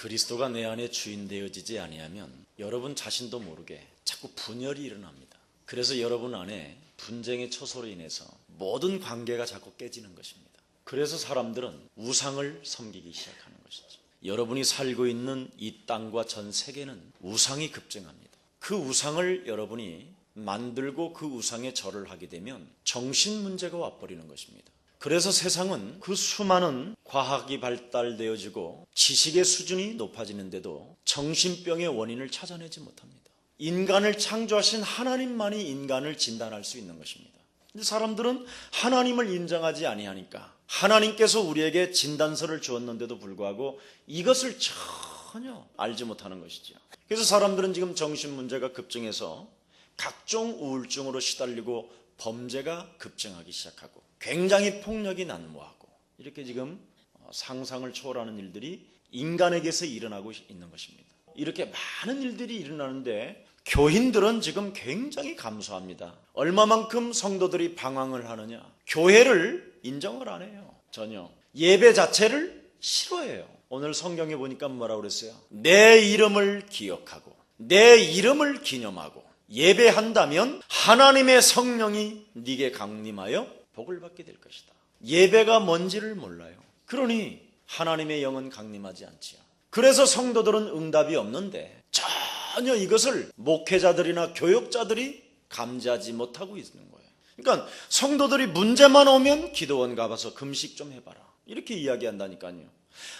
그리스도가 내 안에 주인 되어지지 아니하면 여러분 자신도 모르게 자꾸 분열이 일어납니다. 그래서 여러분 안에 분쟁의 초소로 인해서 모든 관계가 자꾸 깨지는 것입니다. 그래서 사람들은 우상을 섬기기 시작하는 것이죠. 여러분이 살고 있는 이 땅과 전 세계는 우상이 급증합니다. 그 우상을 여러분이 만들고 그 우상에 절을 하게 되면 정신 문제가 와버리는 것입니다. 그래서 세상은 그 수많은 과학이 발달되어지고 지식의 수준이 높아지는데도 정신병의 원인을 찾아내지 못합니다. 인간을 창조하신 하나님만이 인간을 진단할 수 있는 것입니다. 사람들은 하나님을 인정하지 아니하니까 하나님께서 우리에게 진단서를 주었는데도 불구하고 이것을 전혀 알지 못하는 것이죠. 그래서 사람들은 지금 정신 문제가 급증해서 각종 우울증으로 시달리고 범죄가 급증하기 시작하고 굉장히 폭력이 난무하고 이렇게 지금 어, 상상을 초월하는 일들이 인간에게서 일어나고 있는 것입니다. 이렇게 많은 일들이 일어나는데 교인들은 지금 굉장히 감소합니다. 얼마만큼 성도들이 방황을 하느냐? 교회를 인정을 안 해요. 전혀. 예배 자체를 싫어해요. 오늘 성경에 보니까 뭐라고 그랬어요? 내 이름을 기억하고 내 이름을 기념하고 예배한다면 하나님의 성령이 네게 강림하여 복을 받게 될 것이다. 예배가 뭔지를 몰라요. 그러니 하나님의 영은 강림하지 않지요. 그래서 성도들은 응답이 없는데 전혀 이것을 목회자들이나 교육자들이 감지하지 못하고 있는 거예요. 그러니까 성도들이 문제만 오면 기도원 가봐서 금식 좀 해봐라. 이렇게 이야기한다니까요.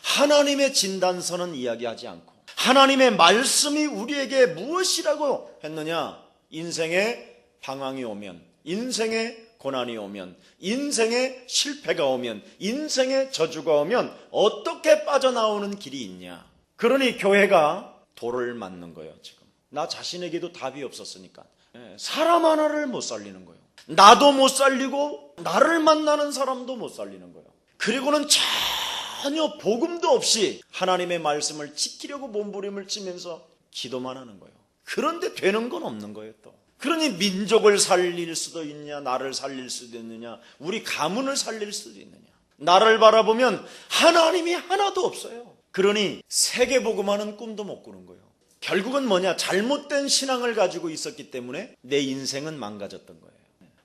하나님의 진단서는 이야기하지 않고 하나님의 말씀이 우리에게 무엇이라고 했느냐? 인생의 방황이 오면, 인생의 고난이 오면, 인생의 실패가 오면, 인생의 저주가 오면 어떻게 빠져나오는 길이 있냐? 그러니 교회가 돌을 맞는 거예요, 지금. 나 자신에게도 답이 없었으니까. 예, 사람 하나를 못 살리는 거예요. 나도 못 살리고, 나를 만나는 사람도 못 살리는 거예요. 그리고는 전혀 복음도 없이 하나님의 말씀을 지키려고 몸부림을 치면서 기도만 하는 거예요. 그런데 되는 건 없는 거예요, 또. 그러니 민족을 살릴 수도 있냐, 나를 살릴 수도 있느냐, 우리 가문을 살릴 수도 있느냐. 나를 바라보면 하나님이 하나도 없어요. 그러니 세계복음하는 꿈도 못 꾸는 거예요. 결국은 뭐냐? 잘못된 신앙을 가지고 있었기 때문에 내 인생은 망가졌던 거예요.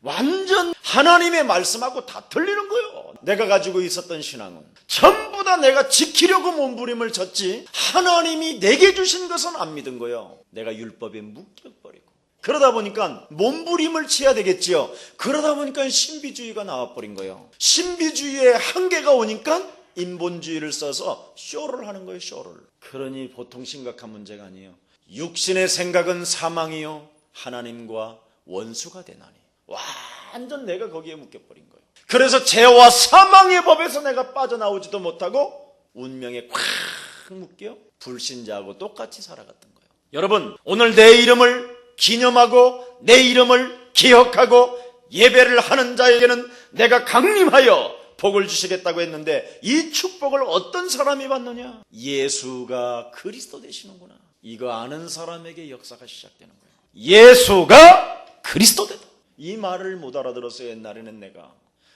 완전 하나님의 말씀하고 다 틀리는 거예요. 내가 가지고 있었던 신앙은 전 부다 내가 지키려고 몸부림을 쳤지 하나님이 내게 주신 것은 안 믿은 거예요. 내가 율법에 묶여버리고 그러다 보니까 몸부림을 치야 되겠지요. 그러다 보니까 신비주의가 나와버린 거예요. 신비주의의 한계가 오니까 인본주의를 써서 쇼를 하는 거예요, 쇼를. 그러니 보통 심각한 문제가 아니에요. 육신의 생각은 사망이요. 하나님과 원수가 되나니. 완전 내가 거기에 묶여버린 거예요. 그래서 죄와 사망의 법에서 내가 빠져나오지도 못하고 운명에 꽉 묶여 불신자하고 똑같이 살아갔던 거예요. 여러분, 오늘 내 이름을 기념하고 내 이름을 기억하고 예배를 하는 자에게는 내가 강림하여 복을 주시겠다고 했는데 이 축복을 어떤 사람이 받느냐? 예수가 그리스도 되시는구나. 이거 아는 사람에게 역사가 시작되는 거예요. 예수가 그리스도 되다. 이 말을 못 알아들었어요. 옛날에는 내가.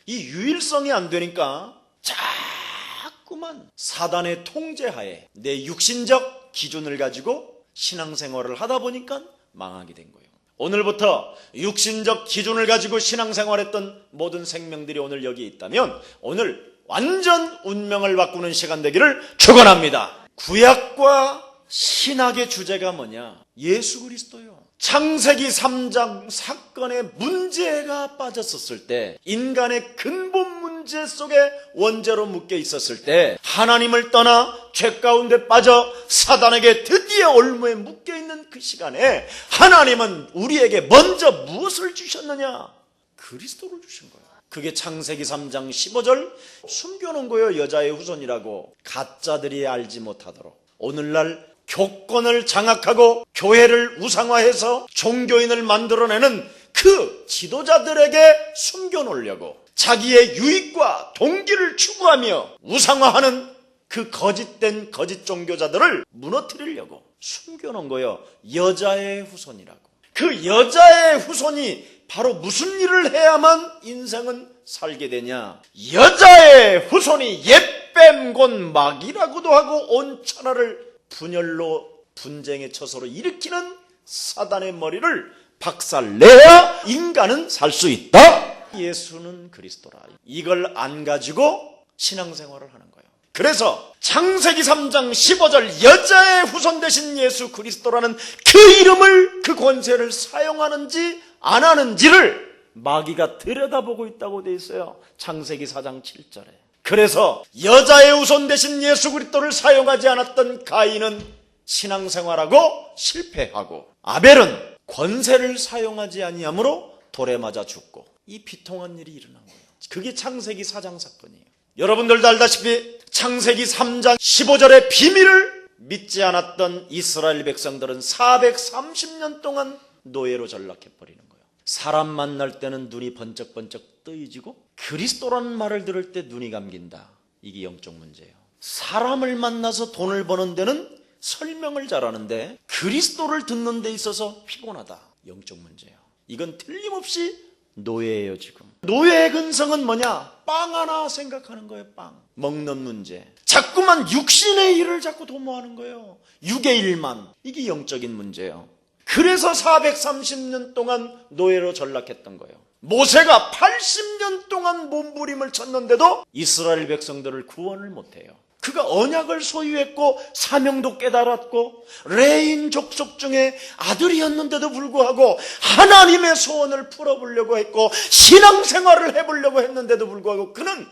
이 유일성이 안 되니까 자꾸만 사단의 통제하에 내 육신적 기준을 가지고 신앙생활을 하다 보니까 망하게 된 거예요. 오늘부터 육신적 기준을 가지고 신앙생활했던 모든 생명들이 오늘 여기 있다면 오늘 완전 운명을 바꾸는 시간 되기를 축원합니다. 구약과 신학의 주제가 뭐냐? 예수 그리스도요. 창세기 3장 사건의 문제가 빠졌었을 때 인간의 근본 문제 속에 원죄로 묶여 있었을 때 하나님을 떠나 죄 가운데 빠져 사단에게 드디어 올무에 묶여 있는 그 시간에 하나님은 우리에게 먼저 무엇을 주셨느냐? 그리스도를 주신 거예요. 그게 창세기 3장 15절 숨겨놓은 거예요. 여자의 후손이라고 가짜들이 알지 못하도록 오늘날 교권을 장악하고 교회를 우상화해서 종교인을 만들어내는 그 지도자들에게 숨겨놓으려고 자기의 유익과 동기를 추구하며 우상화하는 그 거짓된 거짓 종교자들을 무너뜨리려고 숨겨놓은 거예요. 여자의 후손이라고. 그 여자의 후손이 바로 무슨 일을 해야만 인생은 살게 되냐? 여자의 후손이 옛뱀 곧 막이라고도 하고 온 천하를 분열로 분쟁의 처소로 일으키는 사단의 머리를 박살내야 인간은 살 수 있다. 예수는 그리스도라. 이걸 안 가지고 신앙생활을 하는 거예요. 그래서 창세기 3장 15절 여자의 후손 되신 예수 그리스도라는 그 이름을 그 권세를 사용하는지 안 하는지를 마귀가 들여다보고 있다고 돼 있어요. 창세기 4장 7절에. 그래서 여자의 후손 되신 예수 그리스도를 사용하지 않았던 가인은 신앙생활하고 실패하고 아벨은 권세를 사용하지 아니하므로 돌에 맞아 죽고 이 비통한 일이 일어난 거예요. 그게 창세기 4장 사건이에요. 여러분들도 알다시피 창세기 3장 15절의 비밀을 믿지 않았던 이스라엘 백성들은 430년 동안 노예로 전락해 버리는 거예요. 사람 만날 때는 눈이 번쩍번쩍 뜨이지고 그리스도라는 말을 들을 때 눈이 감긴다. 이게 영적 문제예요. 사람을 만나서 돈을 버는 데는 설명을 잘하는데 그리스도를 듣는 데 있어서 피곤하다. 영적 문제예요. 이건 틀림없이 노예예요, 지금. 노예의 근성은 뭐냐? 빵 하나 생각하는 거예요, 빵. 먹는 문제. 자꾸만 육신의 일을 자꾸 도모하는 거예요. 육의 일만. 이게 영적인 문제예요. 그래서 430년 동안 노예로 전락했던 거예요. 모세가 80년 동안 몸부림을 쳤는데도 이스라엘 백성들을 구원을 못해요. 그가 언약을 소유했고 사명도 깨달았고 레인 족속 중에 아들이었는데도 불구하고 하나님의 소원을 풀어보려고 했고 신앙생활을 해보려고 했는데도 불구하고 그는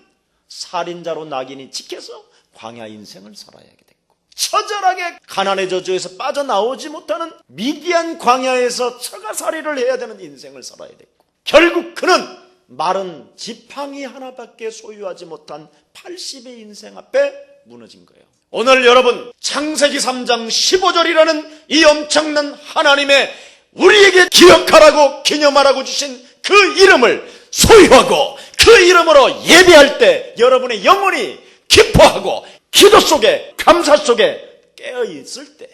살인자로 낙인이 찍혀서 광야 인생을 살아야 하게 됐고 처절하게 가난의 저주에서 빠져나오지 못하는 미디안 광야에서 처가살이를 해야 되는 인생을 살아야 됐고 결국 그는 마른 지팡이 하나밖에 소유하지 못한 80의 인생 앞에 무너진 거예요. 오늘 여러분 창세기 3장 15절이라는 이 엄청난 하나님의 우리에게 기억하라고 기념하라고 주신 그 이름을 소유하고 그 이름으로 예배할 때 여러분의 영혼이 기뻐하고 기도 속에 감사 속에 깨어 있을 때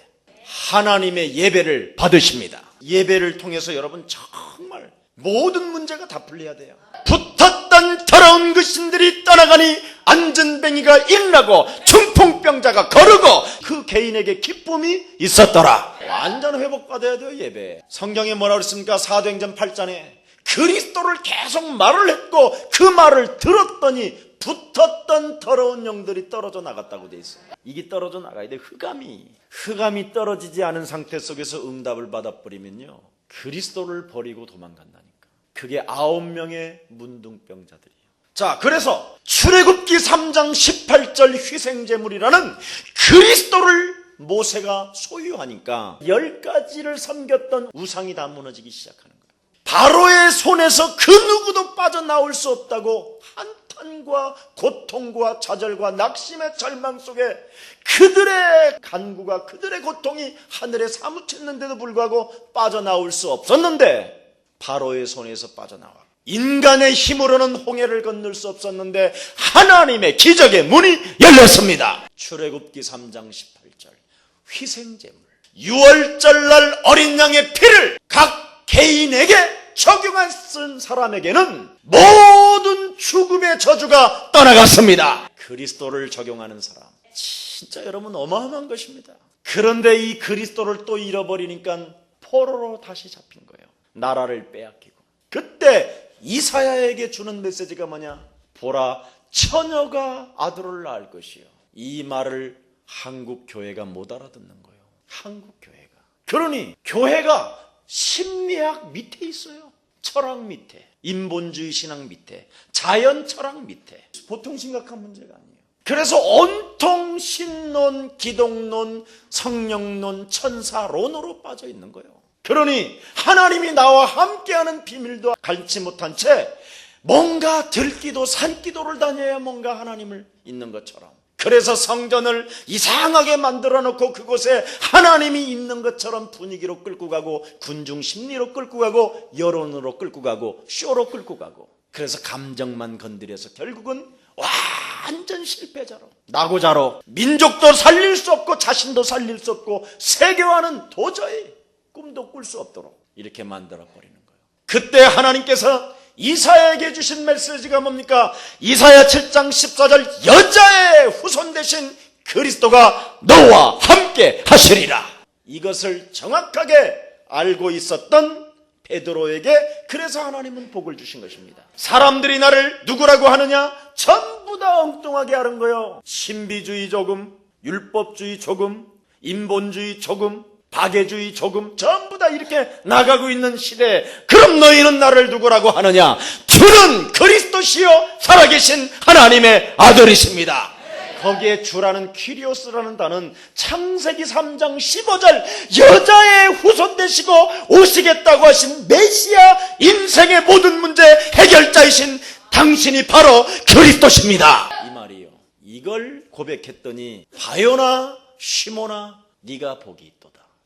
하나님의 예배를 받으십니다. 예배를 통해서 여러분 정말 모든 문제가 다 풀려야 돼요. 붙었던 더러운 그 신들이 떠나가니 안전뱅이가 일나고 중풍병자가 거르고 그 개인에게 기쁨이 있었더라. 완전 회복받아야 돼요 예배. 성경에 뭐라 그랬습니까? 사도행전 8장에 그리스도를 계속 말을 했고 그 말을 들었더니 붙었던 더러운 영들이 떨어져 나갔다고 돼 있어요. 이게 떨어져 나가야 돼. 흑암이. 흑암이 떨어지지 않은 상태 속에서 응답을 받아버리면요. 그리스도를 버리고 도망간다니까. 그게 아홉 명의 문둥병자들이에요. 자, 그래서 출애굽기 3장 18절 희생제물이라는 그리스도를 모세가 소유하니까 열 가지를 섬겼던 우상이 다 무너지기 시작하는 거예요. 바로의 손에서 그 누구도 빠져나올 수 없다고 한 탄과 고통과 좌절과 낙심의 절망 속에 그들의 간구가 그들의 고통이 하늘에 사무쳤는데도 불구하고 빠져나올 수 없었는데 바로의 손에서 빠져나와 인간의 힘으로는 홍해를 건널 수 없었는데 하나님의 기적의 문이 열렸습니다. 출애굽기 3장 18절 희생제물 6월절 날 어린 양의 피를 각 개인에게 적용한 쓴 사람에게는 모든 죽음의 저주가 떠나갔습니다. 그리스도를 적용하는 사람 진짜 여러분 어마어마한 것입니다. 그런데 이 그리스도를 또 잃어버리니까 포로로 다시 잡힌 거예요. 나라를 빼앗기고. 그때 이사야에게 주는 메시지가 뭐냐? 보라, 처녀가 아들을 낳을 것이요. 이 말을 한국 교회가 못 알아듣는 거예요. 한국 교회가. 그러니 교회가 심리학 밑에 있어요. 철학 밑에, 인본주의 신앙 밑에, 자연 철학 밑에. 보통 심각한 문제가 아니에요. 그래서 온통 신론, 기독론, 성령론, 천사론으로 빠져 있는 거예요. 그러니 하나님이 나와 함께하는 비밀도 갈지 못한 채 뭔가 들기도 산기도를 다녀야 뭔가 하나님을 있는 것처럼 그래서 성전을 이상하게 만들어 놓고 그곳에 하나님이 있는 것처럼 분위기로 끌고 가고 군중 심리로 끌고 가고 여론으로 끌고 가고 쇼로 끌고 가고. 그래서 감정만 건드려서 결국은 완전 실패자로. 나고자로. 민족도 살릴 수 없고 자신도 살릴 수 없고 세계화는 도저히 꿈도 꿀 수 없도록 이렇게 만들어 버리는 거예요. 그때 하나님께서 이사야에게 주신 메시지가 뭡니까? 이사야 7장 14절 여자의 후손 대신 그리스도가 너와 함께 하시리라. 이것을 정확하게 알고 있었던 베드로에게 그래서 하나님은 복을 주신 것입니다. 사람들이 나를 누구라고 하느냐? 전부 다 엉뚱하게 하는 거요. 신비주의 조금, 율법주의 조금, 인본주의 조금, 박애주의 조금, 전부 다 이렇게 나가고 있는 시대에 그럼 너희는 나를 누구라고 하느냐? 주는 그리스도시요 살아계신 하나님의 아들이십니다. 거기에 주라는 키리오스라는 단은 창세기 3장 15절 여자의 후손 되시고 오시겠다고 하신 메시아 인생의 모든 문제 해결자이신 당신이 바로 그리스도십니다. 이 말이요. 이걸 고백했더니 바요나 시모나 네가 복이 있도다.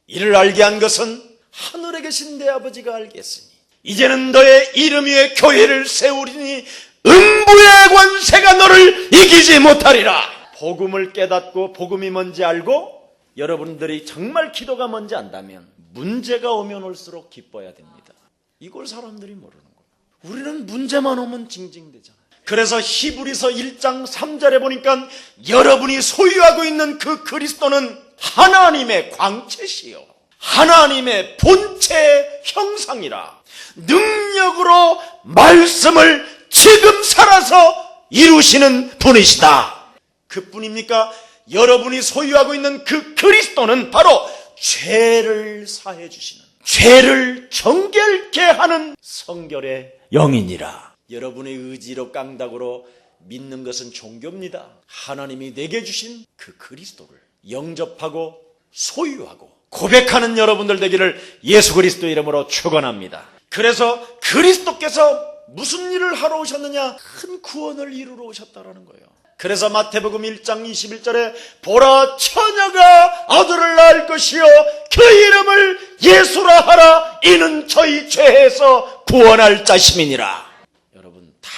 이를 알게 한 것은 하늘에 계신 내 아버지가 알겠으니 이제는 너의 이름 위에 교회를 세우리니 음부의 권세가 너를 이기지 못하리라. 복음을 깨닫고 복음이 뭔지 알고 여러분들이 정말 기도가 뭔지 안다면 문제가 오면 올수록 기뻐야 됩니다. 이걸 사람들이 모르는 거예요. 우리는 문제만 오면 징징대잖아요. 그래서 히브리서 1장 3절에 보니까 여러분이 소유하고 있는 그 그리스도는 하나님의 광채시요. 하나님의 본체 형상이라 능력으로 말씀을 지금 살아서 이루시는 분이시다. 그뿐입니까? 여러분이 소유하고 있는 그 그리스도는 바로 죄를 사해 주시는 죄를 정결케 하는 성결의 영이니라. 여러분의 의지로 깡다구로 믿는 것은 종교입니다. 하나님이 내게 주신 그 그리스도를 영접하고 소유하고 고백하는 여러분들 되기를 예수 그리스도 이름으로 축원합니다. 그래서 그리스도께서 무슨 일을 하러 오셨느냐? 큰 구원을 이루러 오셨다라는 거예요. 그래서 마태복음 1장 21절에 보라 처녀가 아들을 낳을 것이요 그 이름을 예수라 하라 이는 저희 죄에서 구원할 자심이니라. 여러분 다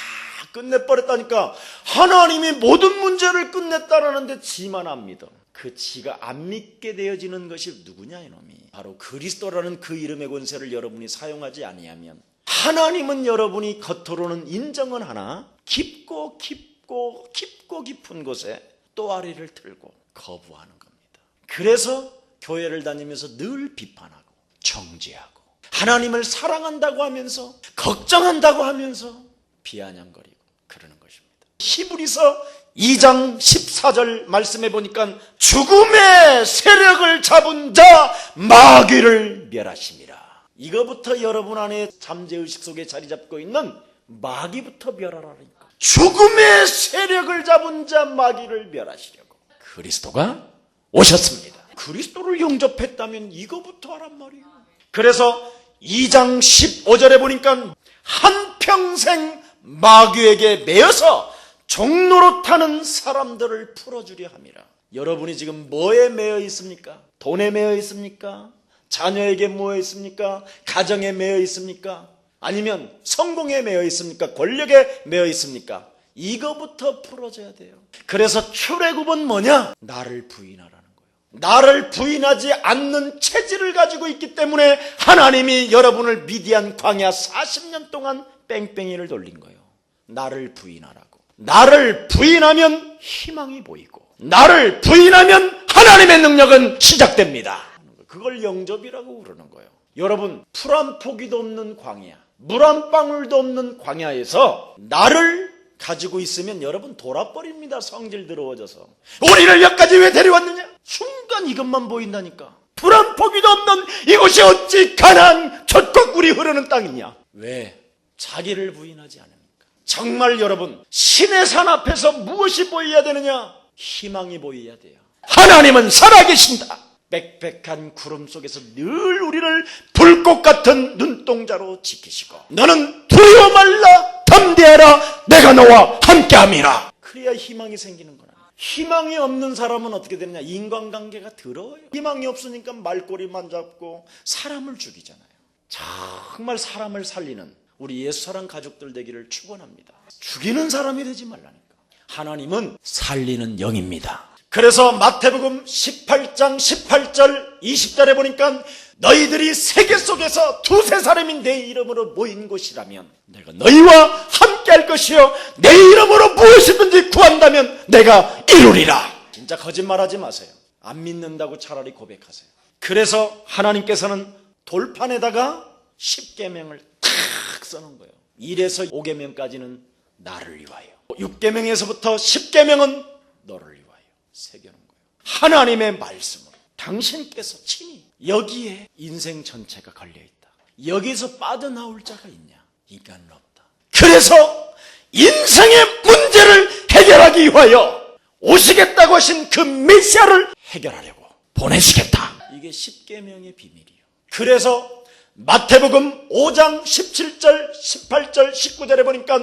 끝내버렸다니까 하나님이 모든 문제를 끝냈다라는데 지만 안 믿어. 그 지가 안 믿게 되어지는 것이 누구냐 이놈이 바로 그리스도라는 그 이름의 권세를 여러분이 사용하지 아니하면 하나님은 여러분이 겉으로는 인정은 하나 깊고 깊고 깊고 깊은 곳에 또아리를 틀고 거부하는 겁니다. 그래서 교회를 다니면서 늘 비판하고 정죄하고 하나님을 사랑한다고 하면서 걱정한다고 하면서 비아냥거리고 그러는 것입니다. 히브리서 2장 14절 말씀해 보니까 죽음의 세력을 잡은 자 마귀를 멸하심이라. 이거부터 여러분 안에 잠재의식 속에 자리 잡고 있는 마귀부터 멸하라니까. 죽음의 세력을 잡은 자 마귀를 멸하시려고 그리스도가 오셨습니다. 그리스도를 영접했다면 이거부터 하란 말이에요. 그래서 2장 15절에 보니까 한평생 마귀에게 매여서 종로로 타는 사람들을 풀어주려 함이라. 여러분이 지금 뭐에 매여 있습니까? 돈에 매여 있습니까? 자녀에게 모여 있습니까? 가정에 매여 있습니까? 아니면 성공에 매여 있습니까? 권력에 매여 있습니까? 이거부터 풀어줘야 돼요. 그래서 출애굽은 뭐냐? 나를 부인하라는 거예요. 나를 부인하지 않는 체질을 가지고 있기 때문에 하나님이 여러분을 미디안 광야 40년 동안 뺑뺑이를 돌린 거예요. 나를 부인하라고. 나를 부인하면 희망이 보이고, 나를 부인하면 하나님의 능력은 시작됩니다. 그걸 영접이라고 그러는 거예요. 여러분, 풀 한 포기도 없는 광야, 물 한 방울도 없는 광야에서 나를 가지고 있으면 여러분 돌아버립니다. 성질 들어워져서. 우리를 여기까지 왜 데려왔느냐? 순간 이것만 보인다니까. 풀한 포기도 없는 이곳이 어찌 가난 젖과 꿀이 흐르는 땅이냐? 왜? 자기를 부인하지 않습니까? 정말 여러분, 신의 산 앞에서 무엇이 보여야 되느냐? 희망이 보여야 돼요. 하나님은 살아계신다. 빽빽한 구름 속에서 늘 우리를 불꽃 같은 눈동자로 지키시고 너는 두려워 말라. 담대하라. 내가 너와 함께함이라. 그래야 희망이 생기는 거라 희망이 없는 사람은 어떻게 되느냐? 인간관계가 더러워요. 희망이 없으니까 말꼬리만 잡고 사람을 죽이잖아요. 정말 사람을 살리는 우리 옛사람 가족들 되기를 축원합니다. 죽이는 사람이 되지 말라니까. 하나님은 살리는 영입니다. 그래서 마태복음 18장 18절 20절에 보니까 너희들이 세계 속에서 두세 사람이 내 이름으로 모인 곳이라면 내가 너희와 함께 할 것이요 내 이름으로 무엇이든지 구한다면 내가 이루리라. 진짜 거짓말하지 마세요. 안 믿는다고 차라리 고백하세요. 그래서 하나님께서는 돌판에다가 10계명을 탁 써놓은 거예요. 1에서 5계명까지는 나를 위하여. 6계명에서부터 10계명은 너를 위하여 새겨놓은 거예요. 하나님의 말씀으로 당신께서 친히 여기에 인생 전체가 걸려 있다. 여기서 빠져나올 자가 있냐? 인간은 없다. 그래서 인생의 문제를 해결하기 위하여 오시겠다고 하신 그 메시아를 해결하려고 보내시겠다. 이게 10계명의 비밀이에요. 그래서 마태복음 5장 17절, 18절, 19절에 보니까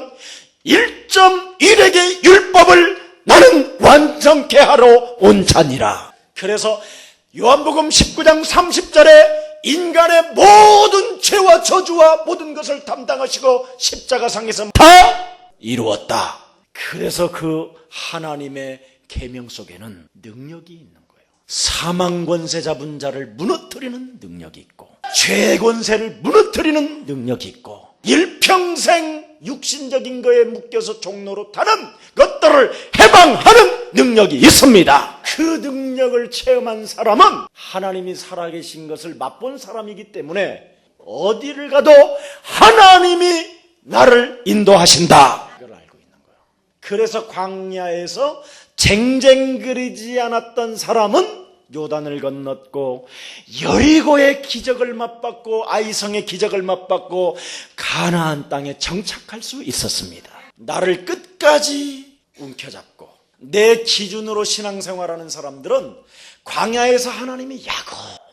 1.1액의 율법을 나는 완성케 하러 온 자니라. 그래서 요한복음 19장 30절에 인간의 모든 죄와 저주와 모든 것을 담당하시고 십자가상에서 다 이루었다. 그래서 그 하나님의 계명 속에는 능력이 있는 거예요. 사망 권세 잡은 자를 무너뜨리는 능력이 있고 죄 권세를 무너뜨리는 능력이 있고 일평생 육신적인 거에 묶여서 종로로 타는 것들을 해방하는 능력이 있습니다. 그 능력을 체험한 사람은 하나님이 살아계신 것을 맛본 사람이기 때문에 어디를 가도 하나님이 나를 인도하신다. 그래서 광야에서 쟁쟁그리지 않았던 사람은 요단을 건넜고 여리고의 기적을 맛봤고 아이성의 기적을 맛봤고 가나안 땅에 정착할 수 있었습니다. 나를 끝까지 움켜잡고 내 기준으로 신앙생활하는 사람들은 광야에서 하나님이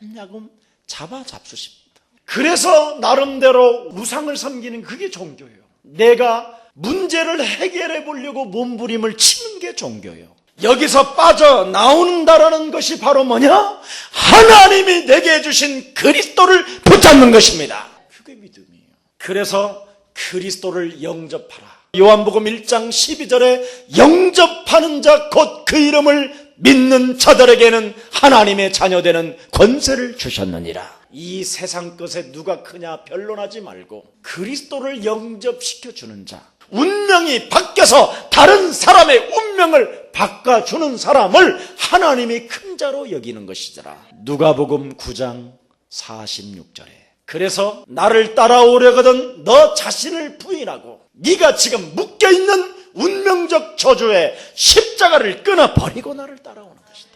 야금야금 잡아 잡수십니다. 그래서 나름대로 우상을 섬기는 그게 종교예요. 내가 문제를 해결해 보려고 몸부림을 치는 게 종교예요. 여기서 빠져나온다라는 것이 바로 뭐냐? 하나님이 내게 주신 그리스도를 붙잡는 것입니다. 그게 믿음이에요. 그래서 그리스도를 영접하라. 요한복음 1장 12절에 영접하는 자 곧 그 이름을 믿는 자들에게는 하나님의 자녀되는 권세를 주셨느니라. 이 세상 것에 누가 크냐 변론하지 말고 그리스도를 영접시켜 주는 자, 운명이 바뀌어서 다른 사람의 운명을 바꿔주는 사람을 하나님이 큰 자로 여기는 것이더라. 누가복음 9장 46절에 그래서 나를 따라오려거든 너 자신을 부인하고 네가 지금 묶여 있는 운명적 저주에 십자가를 끊어 버리고 나를 따라오는 것이다.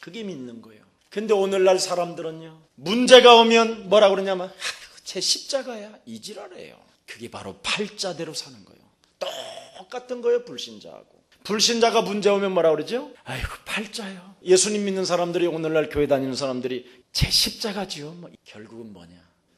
그게 믿는 거예요. 근데 오늘날 사람들은요 문제가 오면 뭐라 그러냐면 아이고, 제 십자가야 이지랄해요. 그게 바로 팔자대로 사는 거예요. 똑같은 거예요 불신자하고. 불신자가 문제 오면 뭐라 그러죠? 아이고 팔자요. 예수님 믿는 사람들이 오늘날 교회 다니는 사람들이 제 십자가지요. 뭐 결국은 뭐냐?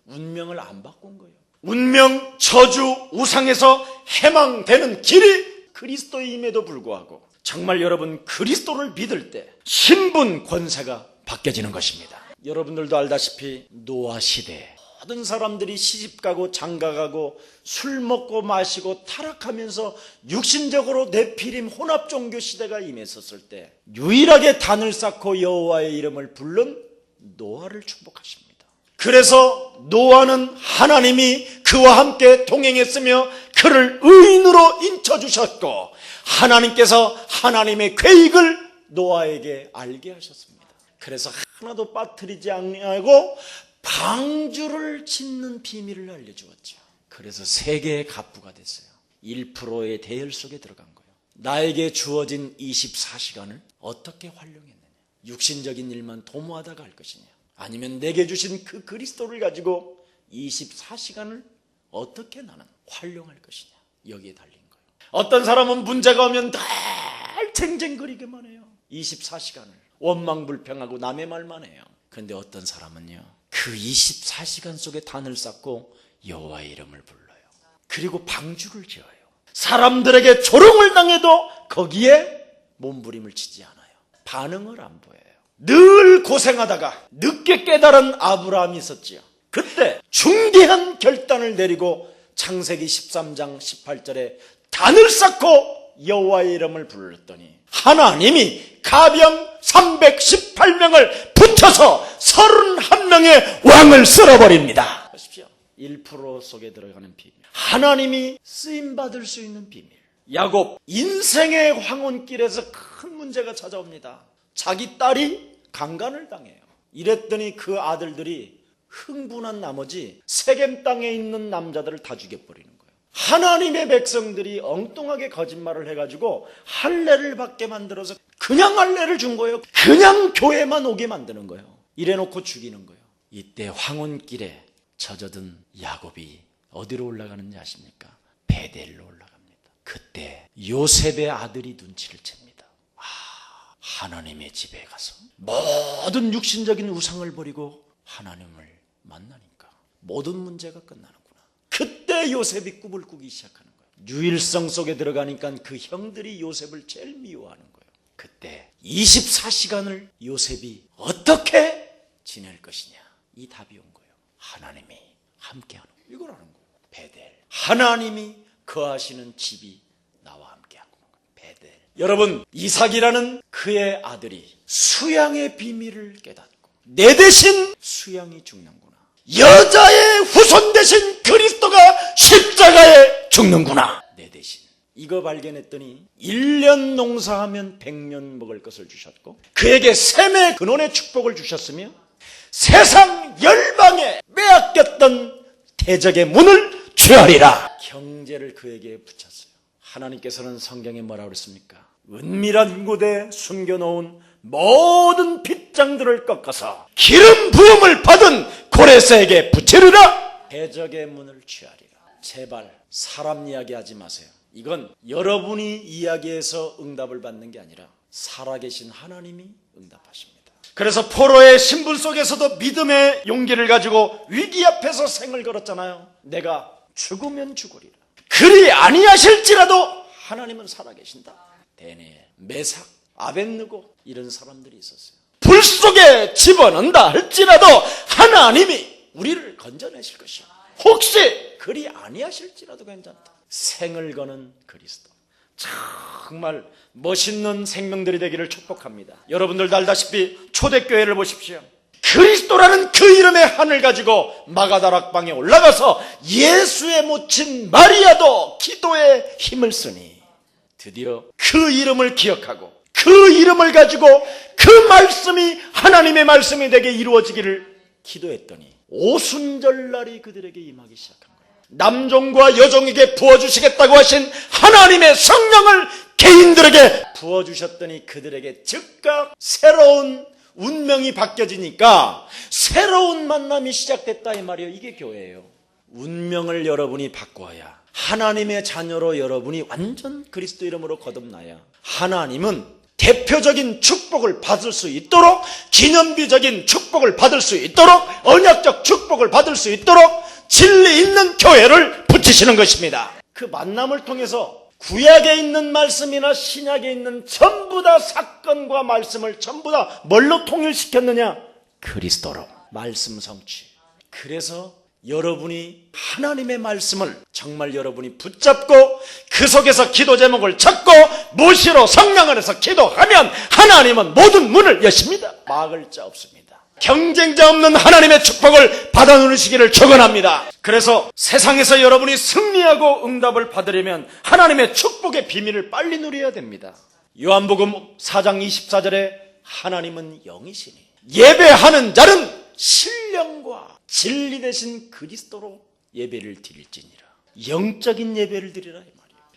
운명을 안 바꾼 거예요. 운명, 저주, 우상에서 해망되는 길이 그리스도임에도 불구하고 정말 여러분 그리스도를 믿을 때 신분 권세가 바뀌어지는 것입니다. 여러분들도 알다시피 노아 시대 모든 사람들이 시집가고 장가가고 술 먹고 마시고 타락하면서 육신적으로 내피림 혼합 종교 시대가 임했었을 때 유일하게 단을 쌓고 여호와의 이름을 부른 노아를 축복하십니다. 그래서 노아는 하나님이 그와 함께 동행했으며 그를 의인으로 인쳐주셨고 하나님께서 하나님의 계획을 노아에게 알게 하셨습니다. 그래서 하나도 빠뜨리지 아니하고 방주를 짓는 비밀을 알려주었죠. 그래서 세계의 갑부가 됐어요. 1%의 대열 속에 들어간 거예요. 나에게 주어진 24시간을 어떻게 활용했느냐. 육신적인 일만 도모하다가 할 것이냐. 아니면 내게 주신 그 그리스도를 가지고 24시간을 어떻게 나는 활용할 것이냐. 여기에 달린 거예요. 어떤 사람은 문제가 오면 늘 쟁쟁거리기만 해요. 24시간을. 원망불평하고 남의 말만 해요. 그런데 어떤 사람은요. 그 24시간 속에 단을 쌓고 여호와의 이름을 불러요. 그리고 방주를 지어요. 사람들에게 조롱을 당해도 거기에 몸부림을 치지 않아요. 반응을 안 보여요. 늘 고생하다가 늦게 깨달은 아브라함이 있었지요. 그때 중대한 결단을 내리고 창세기 13장 18절에 단을 쌓고 여호와의 이름을 불렀더니 하나님이 가병 318명을 붙여서 31명의 왕을 쓸어버립니다. 보십시오. 1% 속에 들어가는 비밀. 하나님이 쓰임 받을 수 있는 비밀. 야곱 인생의 황혼길에서 큰 문제가 찾아옵니다. 자기 딸이 강간을 당해요. 이랬더니 그 아들들이 흥분한 나머지 세겜 땅에 있는 남자들을 다 죽여버리는 거예요. 하나님의 백성들이 엉뚱하게 거짓말을 해가지고 할례를 받게 만들어서 그냥 할례를 준 거예요. 그냥 교회만 오게 만드는 거예요. 이래놓고 죽이는 거예요. 이때 황혼길에 젖어든 야곱이 어디로 올라가는지 아십니까? 베델로 올라갑니다. 그때 요셉의 아들이 눈치를 챕니다. 아, 하나님의 집에 가서 모든 육신적인 우상을 버리고 하나님을 만나니까 모든 문제가 끝나는구나. 그때 요셉이 꿈을 꾸기 시작하는 거예요. 유일성 속에 들어가니까 그 형들이 요셉을 제일 미워하는 거예요. 그때 24시간을 요셉이 어떻게 지낼 것이냐. 이 답이 온 거예요. 하나님이 함께하는. 이걸 아는 거예요. 베델. 하나님이 거하시는 집이 나와 함께하는 거예요. 베델. 여러분, 이삭이라는 그의 아들이 수양의 비밀을 깨닫고 내 대신 수양이 죽는구나. 여자의 후손 대신 그리스도가 십자가에 죽는구나. 내 대신. 이거 발견했더니 1년 농사하면 100년 먹을 것을 주셨고 그에게 샘의 근원의 축복을 주셨으며 세상 열방에 빼앗겼던 대적의 문을 취하리라. 경제를 그에게 붙였어요. 하나님께서는 성경에 뭐라 그랬습니까? 은밀한 곳에 숨겨놓은 모든 빗장들을 꺾어서 기름 부음을 받은 고레스에게 붙이리라. 대적의 문을 취하리라. 제발 사람 이야기하지 마세요. 이건 여러분이 이야기해서 응답을 받는 게 아니라 살아계신 하나님이 응답하십니다. 그래서 포로의 신분 속에서도 믿음의 용기를 가지고 위기 앞에서 생을 걸었잖아요. 내가 죽으면 죽으리라. 그리 아니하실지라도 하나님은 살아계신다. 대네, 메삭, 아벤느고 이런 사람들이 있었어요. 불 속에 집어넣는다 할지라도 하나님이 우리를 건져내실 것이야. 혹시 그리 아니하실지라도 괜찮다. 생을 거는 그리스도. 정말 멋있는 생명들이 되기를 축복합니다. 여러분들도 알다시피 초대교회를 보십시오. 그리스도라는 그 이름의 한을 가지고 마가다락방에 올라가서 예수의 모친 마리아도 기도에 힘을 쓰니 드디어 그 이름을 기억하고 그 이름을 가지고 그 말씀이 하나님의 말씀이 되게 이루어지기를 기도했더니 오순절날이 그들에게 임하기 거예요. 남종과 여종에게 부어주시겠다고 하신 하나님의 성령을 개인들에게 부어주셨더니 그들에게 즉각 새로운 운명이 바뀌어지니까 새로운 만남이 시작됐다 이 말이에요. 이게 교회예요. 운명을 여러분이 바꿔야 하나님의 자녀로 여러분이 완전 그리스도 이름으로 거듭나야 하나님은 대표적인 축복을 받을 수 있도록 기념비적인 축복을 받을 수 있도록 언약적 축복을 받을 수 있도록 진리 있는 교회를 붙이시는 것입니다. 그 만남을 통해서 구약에 있는 말씀이나 신약에 있는 전부 다 사건과 말씀을 전부 다 뭘로 통일시켰느냐? 그리스도로. 말씀 성취. 그래서 여러분이 하나님의 말씀을 정말 여러분이 붙잡고 그 속에서 기도 제목을 찾고 무시로 성령 안에서 기도하면 하나님은 모든 문을 여십니다. 막을 자 없습니다. 경쟁자 없는 하나님의 축복을 받아 누리시기를 축원합니다. 그래서 세상에서 여러분이 승리하고 응답을 받으려면 하나님의 축복의 비밀을 빨리 누려야 됩니다. 요한복음 4장 24절에 하나님은 영이시니 예배하는 자는 신령과 진리 대신 그리스도로 예배를 드릴지니라. 영적인 예배를 드리라.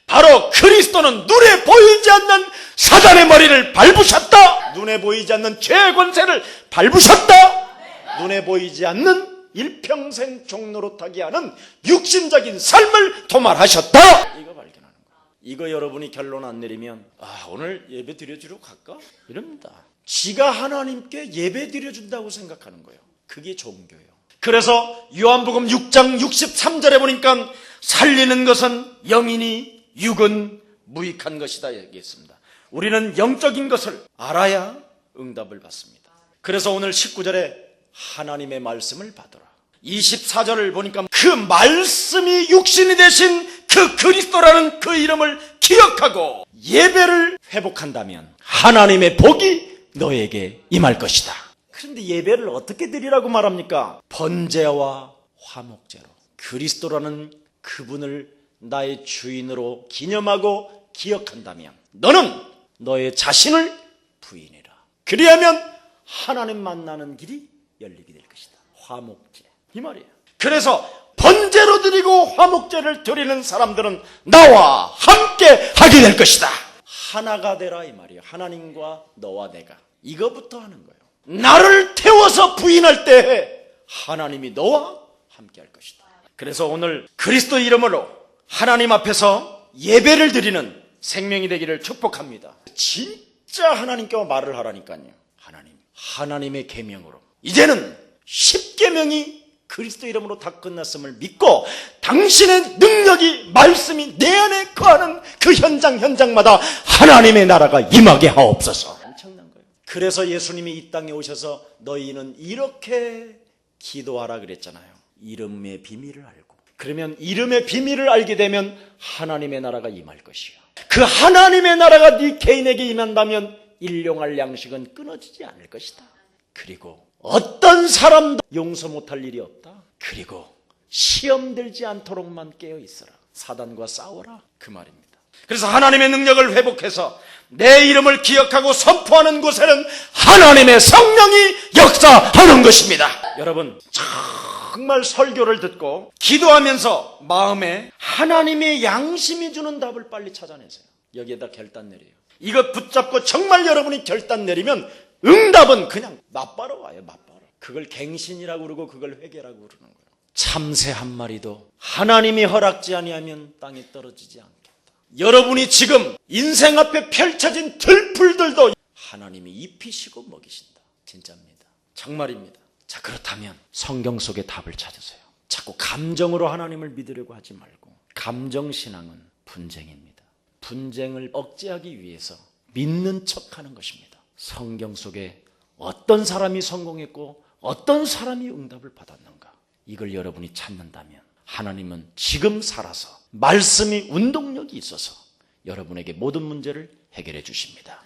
바로 그리스도는 눈에 보이지 않는 사단의 머리를 밟으셨다. 눈에 보이지 않는 죄의 권세를 밟으셨다. 눈에 보이지 않는 일평생 종노릇하게 하는 육신적인 삶을 도말하셨다. 이거 발견하는 거예요. 이거 여러분이 결론 안 내리면 아 오늘 예배 드려주러 갈까? 이럽니다. 지가 하나님께 예배 드려준다고 생각하는 거예요. 그게 종교예요. 그래서 요한복음 6장 63절에 보니까 살리는 것은 영이니 육은 무익한 것이다 얘기했습니다. 우리는 영적인 것을 알아야 응답을 받습니다. 그래서 오늘 19절에 하나님의 말씀을 받으라. 24절을 보니까 그 말씀이 육신이 되신 그 그리스도라는 그 이름을 기억하고 예배를 회복한다면 하나님의 복이 너에게 임할 것이다. 그런데 예배를 어떻게 드리라고 말합니까? 번제와 화목제로 그리스도라는 그분을 나의 주인으로 기념하고 기억한다면 너는 너의 자신을 부인해라. 그리하면 하나님 만나는 길이 열리게 될 것이다. 화목제. 이 말이에요. 그래서 번제로 드리고 화목제를 드리는 사람들은 나와 함께 하게 될 것이다. 하나가 되라 이 말이에요. 하나님과 너와 내가. 이거부터 하는 거예요. 나를 태워서 부인할 때 하나님이 너와 함께 할 것이다. 그래서 오늘 그리스도 이름으로 하나님 앞에서 예배를 드리는 생명이 되기를 축복합니다. 진짜 하나님께 말을 하라니까요. 하나님, 하나님의 계명으로 이제는 십계명이 그리스도 이름으로 다 끝났음을 믿고 당신의 능력이 말씀이 내 안에 거하는 그 현장 현장마다 하나님의 나라가 임하게 하옵소서. 엄청난 거예요. 그래서 예수님이 이 땅에 오셔서 너희는 이렇게 기도하라 그랬잖아요. 이름의 비밀을 알고. 그러면 이름의 비밀을 알게 되면 하나님의 나라가 임할 것이요. 그 하나님의 나라가 네 개인에게 임한다면 일용할 양식은 끊어지지 않을 것이다. 그리고 어떤 사람도 용서 못할 일이 없다. 그리고 시험 들지 않도록만 깨어 있어라. 사단과 싸워라. 그 말입니다. 그래서 하나님의 능력을 회복해서 내 이름을 기억하고 선포하는 곳에는 하나님의 성령이 역사하는 것입니다. 여러분, 정말 설교를 듣고 기도하면서 마음에 하나님의 양심이 주는 답을 빨리 찾아내세요. 여기에다 결단 내려요. 이거 붙잡고 정말 여러분이 결단 내리면 응답은 그냥 맞바로 와요, 맞바로. 그걸 갱신이라고 그러고 그걸 회개라고 그러는 거예요. 참새 한 마리도 하나님이 허락지 아니하면 땅에 떨어지지 않겠다. 여러분이 지금 인생 앞에 펼쳐진 들풀들도 하나님이 입히시고 먹이신다. 진짜입니다. 정말입니다. 자, 그렇다면 성경 속의 답을 찾으세요. 자꾸 감정으로 하나님을 믿으려고 하지 말고 감정신앙은 분쟁입니다. 분쟁을 억제하기 위해서 믿는 척 하는 것입니다. 성경 속에 어떤 사람이 성공했고 어떤 사람이 응답을 받았는가. 이걸 여러분이 찾는다면 하나님은 지금 살아서 말씀이 운동력이 있어서 여러분에게 모든 문제를 해결해 주십니다.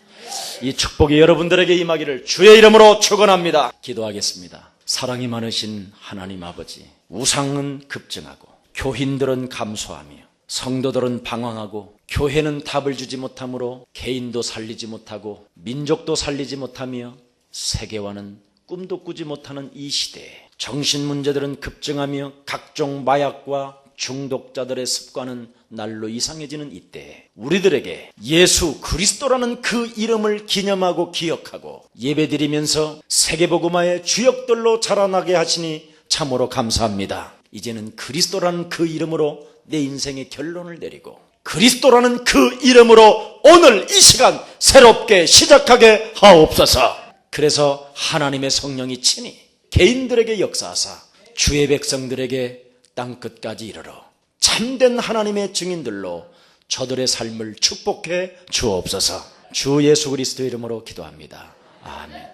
이 축복이 여러분들에게 임하기를 주의 이름으로 축원합니다. 기도하겠습니다. 사랑이 많으신 하나님 아버지, 우상은 급증하고 교인들은 감소하며 성도들은 방황하고 교회는 답을 주지 못하므로 개인도 살리지 못하고 민족도 살리지 못하며 세계와는 꿈도 꾸지 못하는 이 시대에 정신 문제들은 급증하며 각종 마약과 중독자들의 습관은 날로 이상해지는 이때에 우리들에게 예수 그리스도라는 그 이름을 기념하고 기억하고 예배드리면서 세계복음화의 주역들로 자라나게 하시니 참으로 감사합니다. 이제는 그리스도라는 그 이름으로 내 인생의 결론을 내리고 그리스도라는 그 이름으로 오늘 이 시간 새롭게 시작하게 하옵소서. 그래서 하나님의 성령이 친히 개인들에게 역사하사 주의 백성들에게 땅 끝까지 이르러 참된 하나님의 증인들로 저들의 삶을 축복해 주옵소서. 주 예수 그리스도 이름으로 기도합니다. 아멘.